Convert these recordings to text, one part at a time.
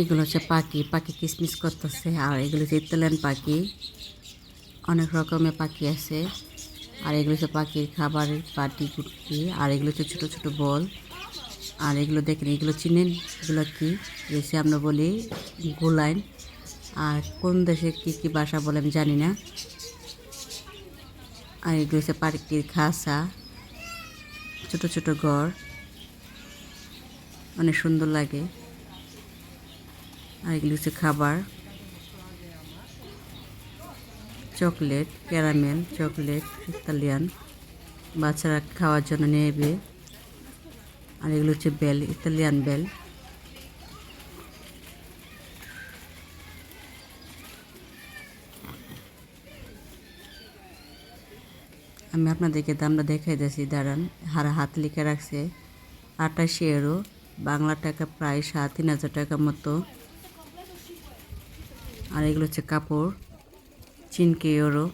এগুলো হচ্ছে পাখি পাখি কিসমিস করতেছে, আর এগুলো হচ্ছে ইতালিয়ান পাখি। অনেক রকমের পাখি আছে। আর এগুলো হচ্ছে পাখির খাবারের পাটি কুটি আর এগুলো হচ্ছে ছোটো ছোটো বল। আর এগুলো দেখেন, এগুলো চিনেন? এগুলো কি? এসে আমরা বলি গোলাইন। আর কোন দেশে কী কী ভাষা বলে আমি জানি না। আর এগুলো হচ্ছে পাখির খাসা ছোট ছোট ঘর। অনেক সুন্দর লাগে। আর এগুলো হচ্ছে খাবার। Chocolate, caramel, chocolate, Italian. বাচ্চারা খাওয়ার জন্য নেবে। আর এগুলো হচ্ছে বেল, ইতালিয়ান বেল। আমি আপনাদেরকে দামটা দেখাই দিয়েছি, দাঁড়ান। হারা হাত লিখে রাখছে। আটাশি এরো বাংলা টাকা প্রায় সাড়ে তিন হাজার টাকার মতো। আর এগুলো হচ্ছে কাপড়, চিনকে ওরও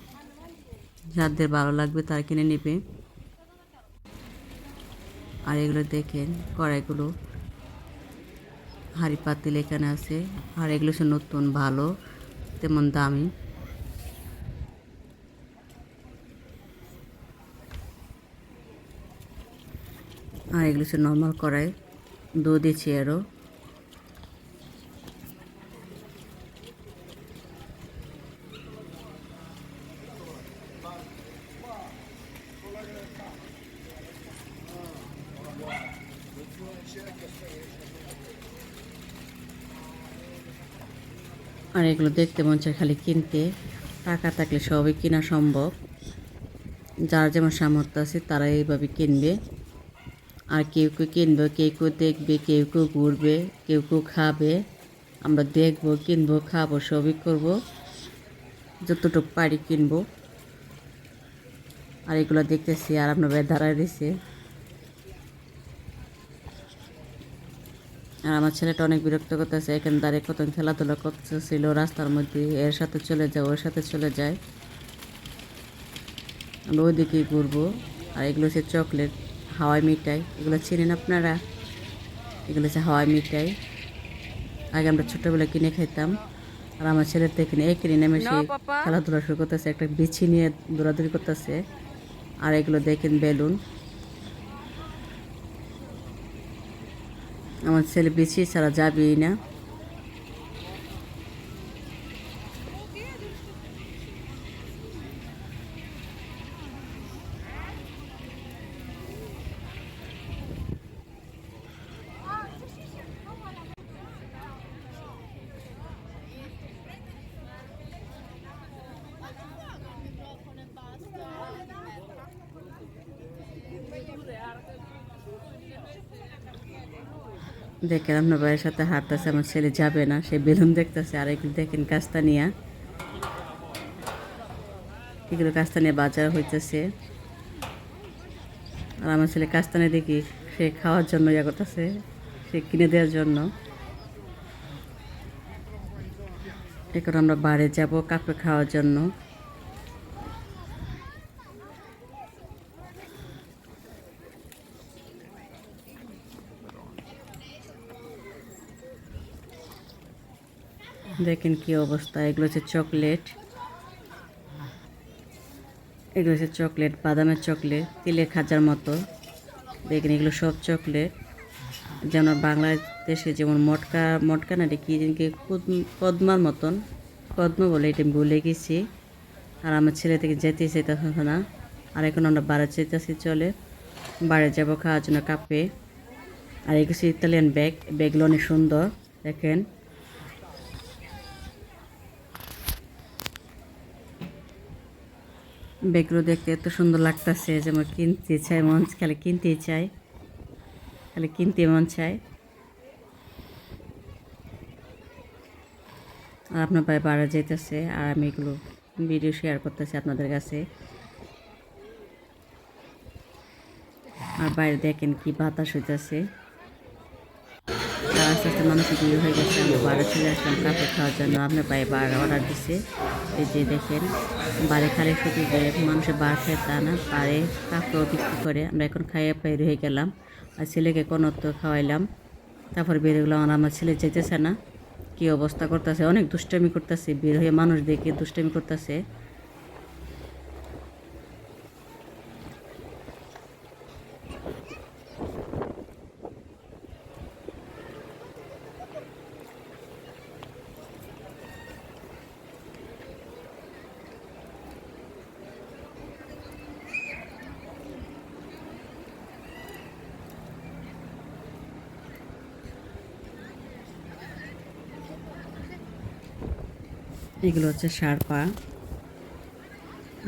যাদের ভালো লাগবে তারা কিনে নেবে। আর এগুলো দেখেন, কড়াইগুলো। হাঁড়ি পাতিল এখানে আছে। আর এগুলো সে নতুন, ভালো, তেমন দামি। আর এগুলো সে নর্মাল কড়াই, দুধ দিচ্ছি আরও আর এগুলো দেখতে মন চায় খালি কিনতে। টাকা থাকলে সবই কেনা সম্ভব। যার যেমন সামর্থ্য আছে তারা এইভাবে কিনবে। আর কেউ কেউ কিনবে, কেউ কেউ দেখবে, কেউ কেউ ঘুরবে, কেউ কেউ খাবে। আমরা দেখব, কিনবো, খাব, সবই করব। যতটুকু পারি কিনবো। আর এগুলো দেখতেছি আর আপনার দাঁড়ায় দিছে আর আমার ছেলেটা অনেক বিরক্ত করতেছে এখানে দাঁড়িয়ে কত খেলাধুলা করতেছিল রাস্তার মধ্যে এর সাথে চলে যায় ওর সাথে চলে যায়। আমরা ওইদিকেই ঘুরবো। আর এগুলো হচ্ছে চকলেট হাওয়াই মিঠাই এগুলো চিনেন আপনারা? এগুলো হচ্ছে হাওয়াই মিঠাই। আগে আমরা ছোটোবেলা কিনে খাইতাম আর আমার ছেলের তো এখানে এই কিনে নেমে সে খেলাধুলা শুরু করতেছে একটা বিছি নিয়ে দৌড়াদৌড়ি করতেছে। আর এগুলো দেখেন বেলুন। আমার ছেলে বেশি ছাড়া যাবেই না। দেখেন আপনার ভাইয়ের সাথে হাঁটতেছে, আমার ছেলে যাবে না। সে বেলুন দেখতেছে, আর এগুলো দেখেন কাস্তানিয়া। এগুলো কাস্তানিয়া বাজার হইতেছে। আর আমার ছেলে কাস্তানে দেখি, সে খাওয়ার জন্য ইয়া করতেছে, সে কিনে দেওয়ার জন্য। এখন আমরা বাড়ি যাব কাপড় খাওয়ার জন্য। দেখেন কি অবস্থা। এগুলো হচ্ছে চকলেট। এগুলো হচ্ছে চকলেট, বাদামের চকলেট, তিলের খাজার মতো। দেখেন এগুলো সব চকলেট। যেমন বাংলাদেশে যেমন মটকা মটকা না কি কি পদ্মার মতন। পদ্ম বলে, এটা ভুলে গেছি। আর আমার ছেলে থেকে যেতে চাইতেছে না। আর এখন আমরা বাড়ি যেতেছি, চলে। বাড়ি যাব খাওয়ার জন্য কাপে। আর এগুলো ইতালিয়ান ব্যাগ। ব্যাগগুলো অনেক সুন্দর, দেখেন। ব্যাগগুলো দেখতে এত সুন্দর লাগতেছে, যে আমার কিনতে চাই, মন খালি কিনতেই চাই। খালি কিনতে মন চায়। আর আপনার ভাই বাড়া যেতেছে আর আমি এগুলো ভিডিও শেয়ার করতেছি আপনাদের কাছে। আর বাইরে দেখেন কি বাতাস হইতেছে। আর আস্তে আস্তে মানুষের বিয়ে হয়ে গেছে, আমি বাড়ি চলে আসলাম, কাপড় খাওয়ার জন্য। আপনার ভাই বার অর্ডার দিছে। এই যে দেখেন বাড়ি খালি শুধু যে মানুষের বার খায় তা না পারে কাপড় বিক্রি করে। আমরা এখন খাইয়ে পাই রয়ে গেলাম, আর ছেলেকে কোনো খাওয়াইলাম। তারপর বেরিয়ে গেলাম আর আমার ছেলে যেতেছে না। কি অবস্থা করতেছে? অনেক দুষ্টামি করতেছে, বের হয়ে মানুষ দেখে দুষ্টামি করতেছে। এগুলো হচ্ছে সারপা।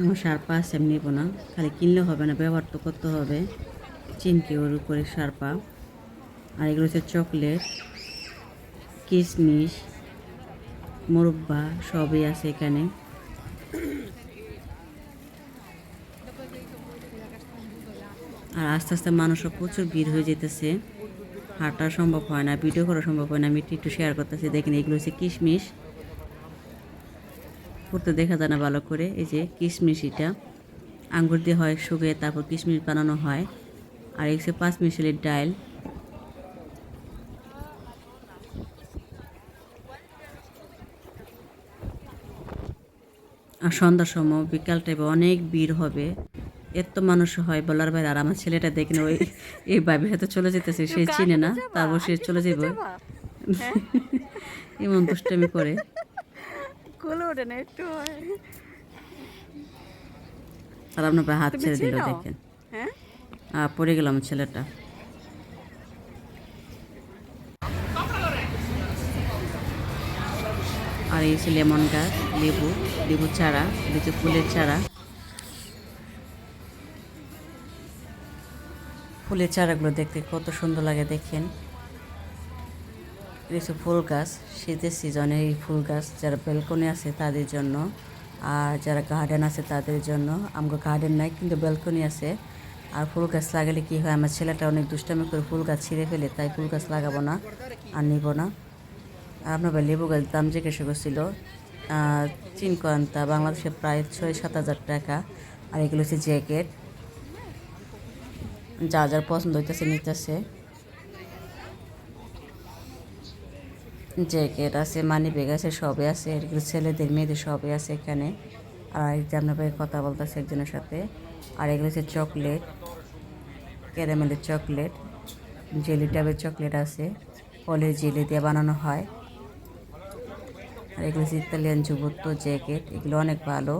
আমার সারপা আছে, আমি নেব না। খালি কিনলে হবে না, ব্যবহার তো করতে হবে। চিমকে ওর উপরে সারপা। আর এগুলো হচ্ছে চকলেট কিশমিশ মুরব্বা, সবই আছে এখানে। আর আস্তে আস্তে মানুষও প্রচুর ভিড় হয়ে যেতেছে। হাঁটা সম্ভব হয় না, ভিডিও করা সম্ভব হয় না। আমি একটু শেয়ার করতেছি। দেখেন এগুলো হচ্ছে কিশমিশ করতে দেখা যায় না ভালো করে। এই যে কিশমিশ এটা আঙ্গুর দিয়ে হয় শুকিয়ে তারপর কিশমিশ বানানো হয়। আর এই হচ্ছে পাঁচ মিশালির ডাল। আর সন্ধ্যার সময় বিকাল টাইমে অনেক ভিড় হবে। এত মানুষ হয় বলার বাইরে আর আমার ছেলেটা দেখেন ওই এই ভাবির হাতে চলে যেতেছে সে চিনে না। তারপর সে চলে যাবে। এমন দুষ্টামি করে। কোলে ওঠে না একটু আর আপনার হাত ছেড়ে দিল দেখেন। হ্যাঁ? আর পড়ে গেলাম ছেলেটা। আর এই হচ্ছে লেমন গাছ লেবু লেবু চারা লিচু ফুলের চারা। ফুলের চারাগুলো দেখতে কত সুন্দর লাগে দেখেন। কিছু ফুল গাছ, শীতের সিজনে এই ফুল গাছ যারা ব্যালকনি আছে তাদের জন্য, আর যারা গার্ডেন আছে তাদের জন্য। আমাকে গার্ডেন নাই, কিন্তু ব্যালকনি আছে। আর ফুল গাছ লাগালে কি হয়, আমার ছেলেটা অনেক দুষ্টামি করে ফুল গাছ ছিঁড়ে ফেলে, তাই ফুল গাছ লাগাবো না আর নিব না। আর আপনার লেবু গাছ দাম জিজ্ঞাসা করছিল চিনকন্তা বাংলাদেশে প্রায় ছয় সাত হাজার টাকা, আর এগুলো হচ্ছে জ্যাকেট। যা যার পছন্দ হইতেছে, নিতেছে। জ্যাকেট আছে, মানি ব্যাগ আছে, সবই আছে এগুলো ছেলেদের, মেয়েদের সবই আছে এখানে। আর আপনার ভাই কথা বলতেছে একজনের সাথে। আর এগুলো হচ্ছে চকলেট, ক্যারামেলের চকলেট, জেলি টাইপের চকলেট আছে ফলের জেলি দিয়ে বানানো হয়। আর এগুলো হচ্ছে ইতালিয়ান যুবত্ব জ্যাকেট, এগুলো অনেক ভালো।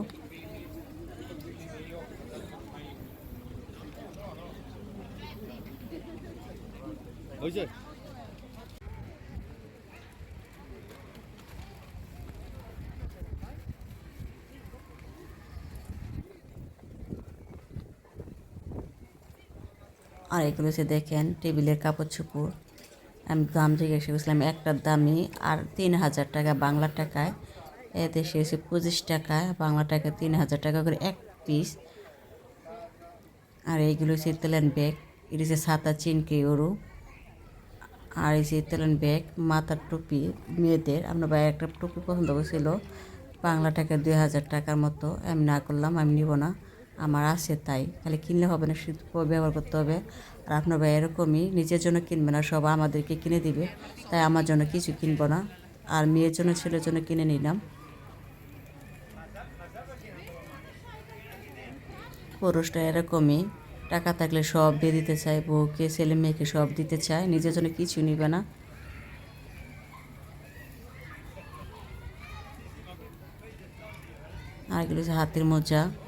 হয়েছে আর এগুলো হচ্ছে দেখেন টেবিলের কাপড় চোপড়। আমি দাম জিজ্ঞাসা করছিলাম একটার দামই আর তিন হাজার টাকা বাংলা টাকায়। এতে সে হচ্ছে পঁচিশ টাকা, বাংলা টাকা তিন হাজার টাকা করে এক পিস আর এইগুলো হচ্ছে ইতালিয়ান ব্যাগ এটা হচ্ছে সাতা চিনকে ওরু আর এই যে ইতালিয়ান ব্যাগ মাথার টুপি, মেয়েদের। আপনার ভাই একটা টুপি পছন্দ করেছিল বাংলা টাকা দুই হাজার টাকার মতো। আমি না করলাম, আমি নিব না। আমার আছে তাই। খালি কিনলে হবে না, শুধু ব্যবহার করতে হবে? আর আপনার ভাই এরকমই, নিজের জন্য কিনবে না, সব আমাদেরকে কিনে দিবে। তাই আমার জন্য কিছু কিনবো না। আর মেয়ের জন্য, ছেলের জন্য কিনে নিলাম। পুরুষটা এরকমই, টাকা থাকলে সব দিয়ে দিতে চায়, বউকে, ছেলে মেয়েকে সব দিতে চায়, নিজের জন্য কিছু নিবে না। আর এগুলো হাতের মোজা।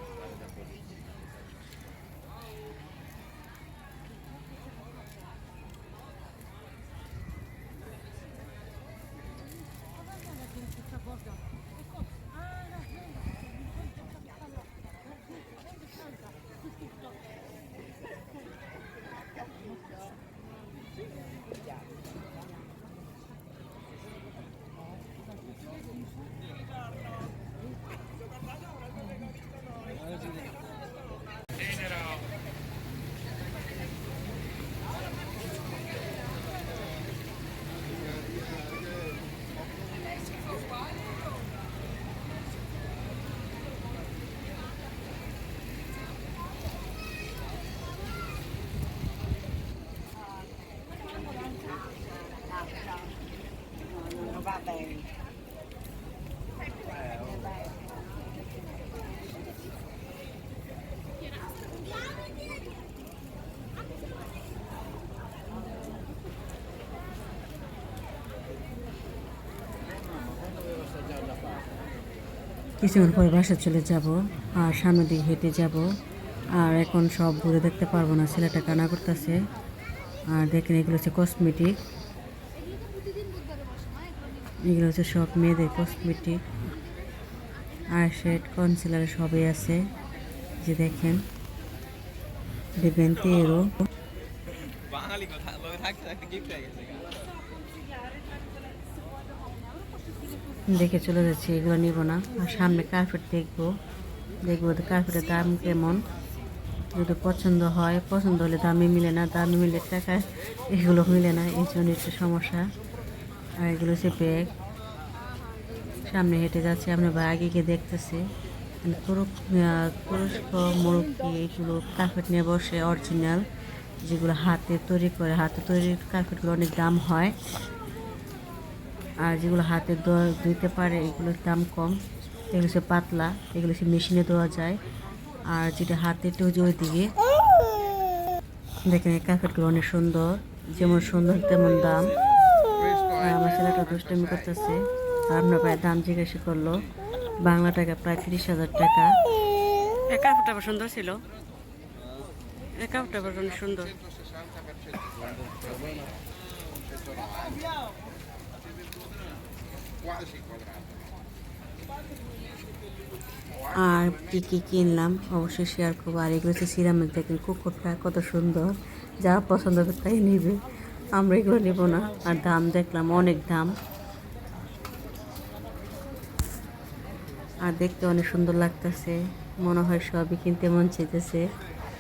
কিছুক্ষণ পরে বাসা চলে যাব, আর সামনের দিকে হেঁটে যাব। আর এখন সব ঘুরে দেখতে পারব না, ছেলেটা কানা করতেছে। আর দেখেন, এগুলো হচ্ছে কসমেটিক এগুলো হচ্ছে সব মেয়েদের কসমেটিক আর শেড কনসিলার সবই আছে। যে দেখেন দেখবেন তেরো। দেখে চলে যাচ্ছি এগুলো নিব না। আর সামনে কার্পেট দেখব। দেখব কার্পেটের দাম কেমন। যদি পছন্দ হয় পছন্দ হলে দামে মিলে না দামে মিলে টাকা এগুলো মিলে না এই জন্য একটু সমস্যা। আর এগুলো হচ্ছে ব্যাগ সামনে হেঁটে যাচ্ছে, আমরা বা আগে গিয়ে দেখতেছি তুরস্ক মুরব্বী এগুলো কার্পেট নিয়ে বসে অরিজিনাল যেগুলো হাতে তৈরি করে। হাতে তৈরি কার্পেটগুলো অনেক দাম হয়। আর যেগুলো হাতে ধুইতে পারে, এগুলোর দাম কম। এগুলো সে পাতলা, এগুলো সে মেশিনে ধোয়া যায়। আর যেটা হাতে একটু যে ওইদিকে দেখেন এই কার্পেটগুলো অনেক সুন্দর। যেমন সুন্দর, তেমন দাম। আমার ছেলেটা দুষ্টামি করতেছে। আমরা প্রায় দাম জিজ্ঞাসা করল বাংলা টাকা প্রায় তিরিশ হাজার টাকা। এই কাপড়টা সুন্দর ছিল। এই কাপড়টা অনেক সুন্দর। আর কি কি কিনলাম? অবশ্যই শেয়ার করব। আর এগুলো হচ্ছে সিরামিক দেখেন কুকুরটা কত সুন্দর। যা পছন্দ হবে তাই নিবে। আমরা এগুলো নেব না। আর দাম দেখলাম, অনেক দাম। আর দেখতে অনেক সুন্দর লাগতেছে। মনে হয় সবই কিনতে মন চাইতেছে।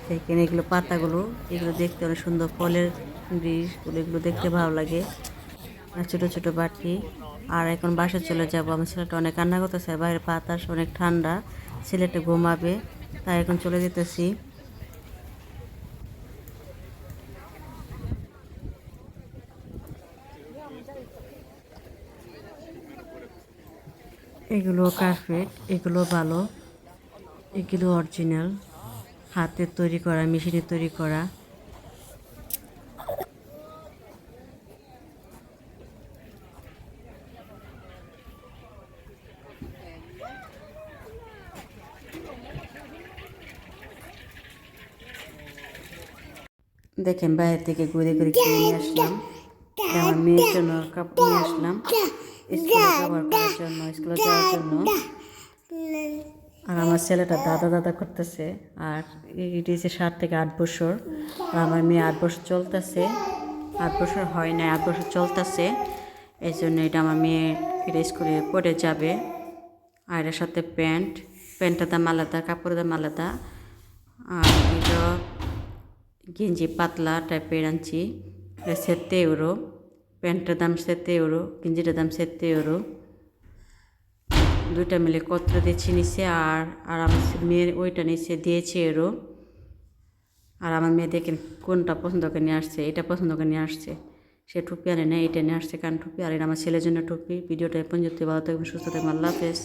দেখেন এগুলো পাতাগুলো, এগুলো দেখতে অনেক সুন্দর। ফলের বীজগুলো এগুলো দেখতে ভালো লাগে। আর ছোটো ছোটো বাটি আর এখন বাসা চলে যাব। আমার ছেলেটা অনেক কান্না করতেছে, বাইরে বাতাস অনেক ঠান্ডা। ছেলেটা ঘুমাবে, তাই এখন চলে যেতেছি। এগুলো কার্পেট এগুলো ভালো এগুলো অরিজিনাল হাতের তৈরি করা মেশিনে তৈরি করা। দেখেন বাইরে থেকে ঘুরে ঘুরে কিনে নিয়ে আসলাম। আমার মেয়ের জন্য কাপড় নিয়ে আসলাম। স্কুলে ব্যবহার জন্য স্কুলে যাওয়ার জন্য। আর আমার ছেলেটা দাদা দাদা করতেছে। আর এটি হচ্ছে সাত থেকে আট বছর। আর আমার মেয়ে আট বছর চলতেছে। আট বছর হয় না আট বছর চলতেছে। এই জন্য এটা আমার মেয়ে এটা স্কুলে পড়ে যাবে। আর এর সাথে প্যান্ট প্যান্টটার দাম আলাদা কাপড়ের দাম আলাদা। আর এটা গেঞ্জি পাতলা টাইপের আনছি। এটা সেতে ইউরো প্যান্টের দাম সেতে ইউরো গেঞ্জিটার দাম সেতে ইউরো দুইটা মিলে কত দিয়েছি নিচে আর আর আমার মেয়ের ওইটা নিচে দিয়েছে এরও আর আমার মেয়ে দেখেন কোনটা পছন্দ করে নিয়ে আসছে, এটা পছন্দ করে নিয়ে আসছে। সে টুপি আনে না এটা নিয়ে আসছে, কারণ টুপি আর আমার ছেলের জন্য টুপি। ভিডিওটা পর্যন্ত ভালো থাকবেন, সুস্থ থাকবেন। আল্লাহ হাফেজ।